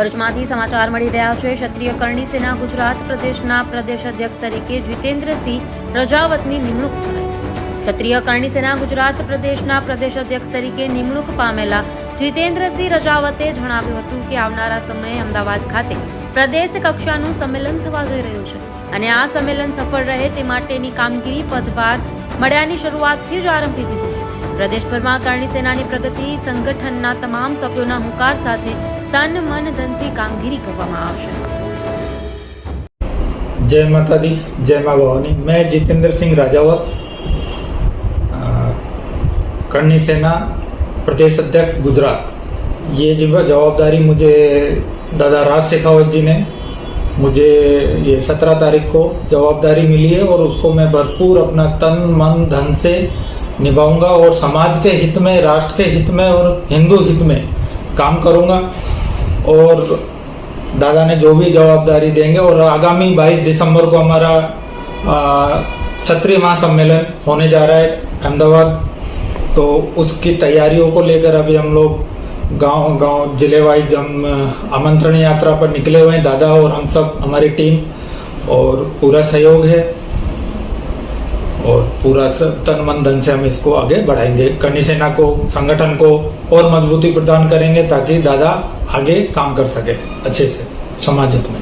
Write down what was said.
ભરૂચમાંથી સમાચાર મળી રહ્યા છે. ક્ષત્રિય કરણી સેના ગુજરાત પ્રદેશના પ્રદેશ અધ્યક્ષ તરીકે જીતેન્દ્રસિંહ રજાવતની નિમણૂક કરાઈ. ક્ષત્રિય કરણી સેના ગુજરાત પ્રદેશના પ્રદેશ અધ્યક્ષ તરીકે નિમણૂક પામેલા જીતેન્દ્રસિંહ રજાવતે જણાવ્યું હતું કે આવનારા સમયે અમદાવાદ ખાતે પ્રદેશ કક્ષાનું સંમેલન થવા જઈ રહ્યું છે અને આ સંમેલન સફળ રહે તે માટેની કામગીરી પદભાર મળ્યાની શરૂઆતથી જ આરંભી દીધું છે. પ્રદેશભરમાં કરણી સેનાની પ્રગતિ સંગઠનના તમામ સભ્યોના હુંકાર સાથે તન મન ધનથી કામગીરી કરવામાં આવશે जय माता दी जय माँ भवानी मैं जितेंद्र सिंह राजावत अ, करनी सेना प्रदेश अध्यक्ष गुजरात ये जिम्मा जवाबदारी मुझे दादा राज शेखावत जी ने मुझे ये सत्रह तारीख को जवाबदारी मिली है और उसको मैं भरपूर अपना तन मन धन से निभाऊँगा और समाज के हित में, राष्ट्र के हित में और हिंदू हित में काम करूँगा। और दादा ने जो भी जवाबदारी देंगे और आगामी 22 दिसंबर को हमारा क्षत्रिय महासम्मेलन होने जा रहा है अहमदाबाद। तो उसकी तैयारियों को लेकर अभी हम लोग गाँव गाँव ज़िले वाइज हम आमंत्रण यात्रा पर निकले हुए हैं। दादा और हम सब, हमारी टीम और पूरा सहयोग है। और पूरा तन मन धन से हम इसको आगे बढ़ाएँगे। करनी सेना को, संगठन को और मजबूती प्रदान करेंगे ताकि दादा आगे काम कर सके, अच्छे से, समाज हित में।